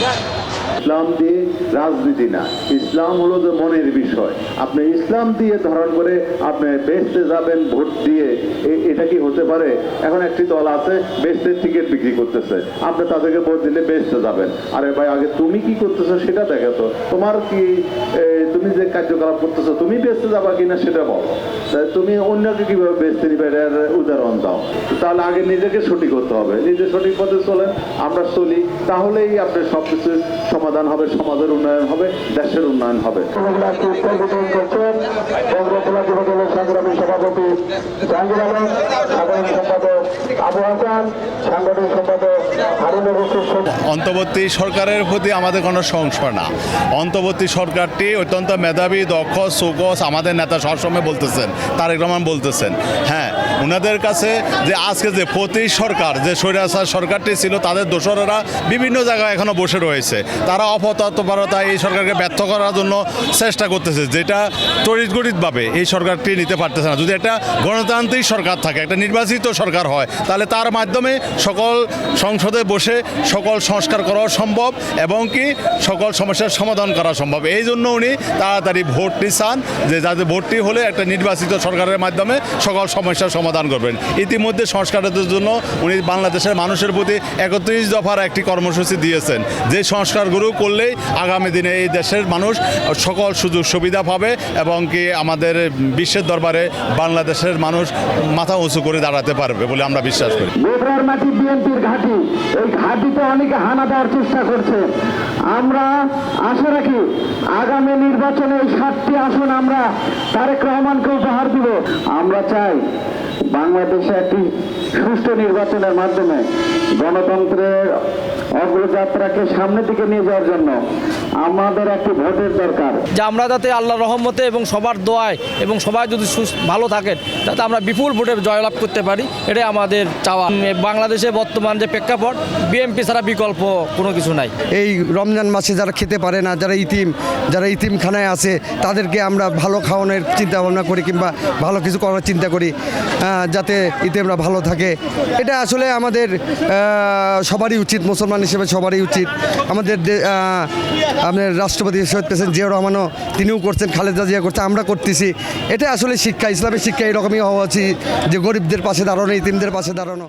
Yeah. ইসলাম দিয়ে রাজনীতি না। ইসলাম হলো যে মনের বিষয়। আপনি ইসলাম দিয়ে ধারণ করে আপনি বেচতে যাবেন, ভোট দিয়ে এটা কি হতে পারে? এখন একটি দল আছে, বেচতে টিকিট বিক্রি করতেছে। আপনি তাদেরকে ভোট দিলে বেচতে যাবেন। আরে ভাই, আগে তুমি কি করতেছো সেটা দেখো তো। তোমার কি তুমি যে কার্যকলাপ করতেছো, তুমি বেচতে যাবা কিনা সেটা বল। তুমি অন্যকে কীভাবে বেচতে নিবে এর উদাহরণ দাও। তাহলে আগে নিজেকে সঠিক হতে হবে। নিজে সঠিক পথে চলেন, আমরা চলি। তাহলেই আপনার সবকিছু সমাধান হবে, সমাজের উন্নয়ন হবে, দেশের উন্নয়ন হবে। অন্তর্বর্তী সরকারের প্রতি আমাদের কোনো সংশয় না। অন্তর্বর্তী সরকারটি অত্যন্ত মেধাবী, দক্ষ সুকস আমাদের নেতা সবসময় বলতেছেন, তারেক রহমান বলতেছেন। হ্যাঁ ওনাদের কাছে যে আজকে যে প্রতি সরকার, যে স্বৈরাচার সরকারটি ছিল, তাদের দোসরেরা বিভিন্ন জায়গায় এখনও বসে রয়েছে। তারা অপতৎপরতা এই সরকারকে ব্যর্থ করার জন্য চেষ্টা করতেছে, যেটা তড়িৎগড়িতভাবে এই সরকারটি নিতে পারতেছে না। যদি একটা গণতান্ত্রিক সরকার থাকে, একটা নির্বাচিত সরকার হয়, তাহলে তার মাধ্যমে সকল সংসদে বসে সকল সংস্কার করা সম্ভব এবং কি সকল সমস্যার সমাধান করা সম্ভব। এই জন্য উনি তাড়াতাড়ি ভোটটি চান, যে যাতে ভোটটি হলে একটা নির্বাচিত সরকারের মাধ্যমে সকল সমস্যার সমাধান করবেন। ইতিমধ্যে সংস্কারের জন্য উনি বাংলাদেশের মানুষের প্রতি একত্রিশ দফার একটি কর্মসূচি দিয়েছেন। যে সংস্কারগুলো করলেই আগামী দিনে এই দেশের মানুষ সকল সুযোগ সুবিধা পাবে এবং কি আমাদের বিশ্বের দরবারে বাংলাদেশের মানুষ মাথা উঁচু করে দাঁড়াতে পারবে বলে আমরা বিশ্বাস করি। বেবরার মাটি বিএনপির ঘাঁটি। এই ঘাঁটিতে অনেকে হানা দেওয়ার চেষ্টা করছে। আমরা আশা রাখি আগামী নির্বাচনে এই সাতটি আসন আমরা তারেক রহমানকে উপহার দিব। আমরা চাই বাংলাদেশে একটি সুষ্ঠু নির্বাচনের মাধ্যমে গণতন্ত্রের অগ্রযাত্রাকে সামনের দিকে নিয়ে যাওয়ার জন্য আমাদের একটি ভোটের দরকার। যে আমরা যাতে আল্লাহ রহমতে এবং সবার দোয়ায় এবং সবাই যদি ভালো থাকেন তাতে আমরা বিপুল ভোটে জয়লাভ করতে পারি এটাই আমাদের চাওয়া। বাংলাদেশে বর্তমান যে প্রেক্ষাপট বিএনপি ছাড়া বিকল্প কোনো কিছু নাই। এই রমজান মাসে যারা খেতে পারে না যারা ইতিম যারা ইতিমখানায় আছে তাদেরকে আমরা ভালো খাওয়ানোর চিন্তা ভাবনা করি কিংবা ভালো কিছু করার চিন্তা করি যাতে ইতিমরা ভালো থাকে। এটা আসলে আমাদের সবারই উচিত, মুসলমান হিসেবে সবারই উচিত। আমাদের আমাদের রাষ্ট্রপতি শহীদ প্রেসিডেন্ট জিয়া রহমানও তিনিও করছেন, খালেদা জিয়া করছেন আমরা করতেছি। এটা আসলে শিক্ষা, ইসলামের শিক্ষা, এরকমই হওয়া উচিত যে গরিবদের পাশে দাঁড়ানো ইতিমদের পাশে দাঁড়ানো।